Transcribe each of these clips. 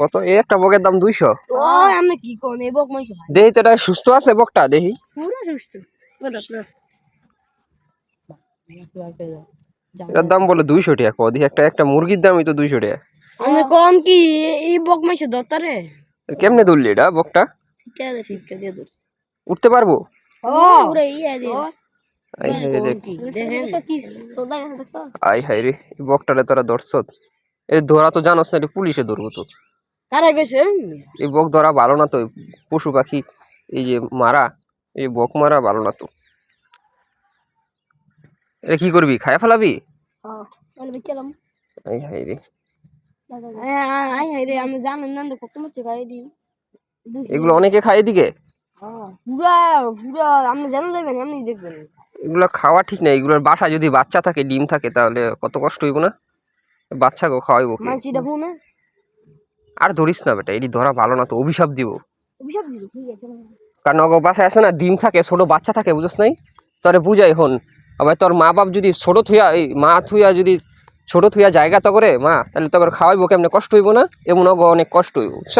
কত? এই একটা বকের দাম দুইশো? ও আমি কি কোন এই বক মাইছে ভাই দেখি তো এটা সুস্থ আছে বকটা? দেখি পুরো সুস্থ। এটার দাম বলে দুইশো টাকা কো দেখি একটা একটা মুরগির দামই তো দুইশো টাকা। আমি কম কি? এই বক মাইছে দত্তারে কেমনে ধরলি এটা বকটা? উঠতে পারব? ও পুরো আই হাই রে। বকটারে তোরা ধরছত এই ধরা তো জানোস না পুলিশে ধরবো তো। কারে গেছে? এই বক ধরা ভালো না তো পশু পাখি এই যে মারা এই বক মারা ভালো না তো। এটা কি করবি খায় ফেলাবি? বলে বিকেলাম আই হাই রে। আই হাই রে আমি জানেন না কত মতো খাই দিই। এগুলো অনেকে খায় এদিকে পুরা পুরা আপনি জানেন যাবেন আপনি দেখবেন। এগুলো খাওয়া ঠিক না এগুলোর বাসা যদি বাচ্চা থাকে ডিম থাকে তাহলে কত কষ্ট হইব না? বাচ্চাকে খাওয়াইবো কে? মানছি দেখো না? আর ধরিস না বেটা এটি ধরা ভালো না তো অভিশাপ দিব। অভিশাপ দিল ঠিক আছে। কারণ অগ বাসায় আছে না ডিম থাকে ছোট বাচ্চা থাকে বুঝছ নাই? তোরে বুঝাই হন আবার তোর মা বাপ যদি ছোট থুয়া এই মা থুয়া যদি ছোট থুয়া জায়গা তো করে মা তাহলে তোর খাওয়াইবো কেমনে? কষ্ট হইব না? এমন অগ অনেক কষ্ট হইব বুঝছ?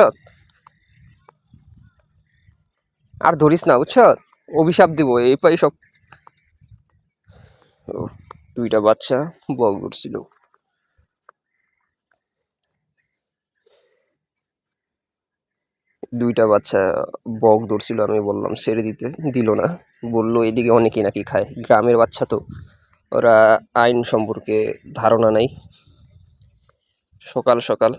আর ধরিস না বুঝছ? অভিশাপ দিব এই পাই সব। ও, দুইটা বাচ্চা বল করছিল। দুইটা বাচ্চা বক ধরছিল, আমি বললাম, ছেড়ে দিতে। দিল না। বলল, এদিকে অনেকেই নাকি খায়, গ্রামের বাচ্চা তো। ওরা আইন সম্পর্কে ধারণা নাই। সকাল সকাল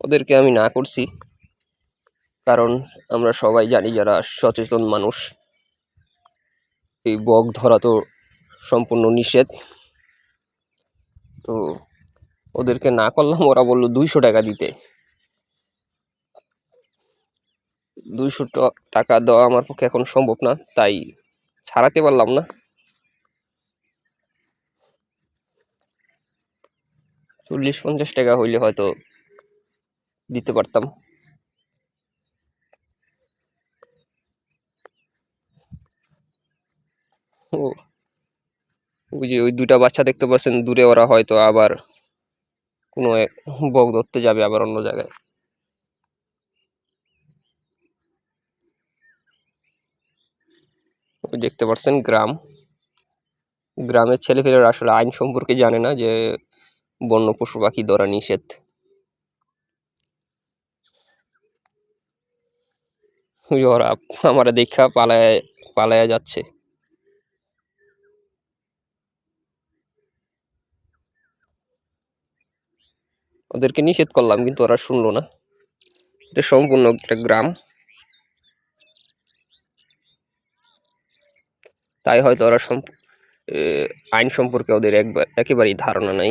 ওদেরকে আমি না করছি। কারণ আমরা সবাই জানি যারা সচেতন মানুষ। এই বক ধরা তো সম্পূর্ণ নিষেধ। তো ওদেরকে না করলাম, ওরা বলল, দুইশো টাকা দিতে। দুইশো টাকা দেওয়া আমার পক্ষে এখন সম্ভব না, তাই ছাড়াতে পারলাম না। চল্লিশ পঞ্চাশ টাকা হইলে হয়তো দিতে পারতাম। ও, ওই যে ওই দুটা বাচ্চা দেখতে পাচ্ছেন, দূরে ওরা হয়তো আবার কোনো এক বক ধরতে যাবে আবার অন্য জায়গায়। দেখতে পাচ্ছেন গ্রাম। গ্রামের ছেলেপেলেরা আসলে আইন সম্পর্কে জানে না যে বন্য পশু পাখি ধরা নিষেধ। ওরা আমারা দেখা পালায়, পালায়া যাচ্ছে। ওদেরকে নিষেধ করলাম, কিন্তু ওরা শুনলো না। এটা সম্পূর্ণ একটা গ্রাম। তাই হয়তো ওরা আইন সম্পর্কে ওদের একবার একেবারেই ধারণা নাই।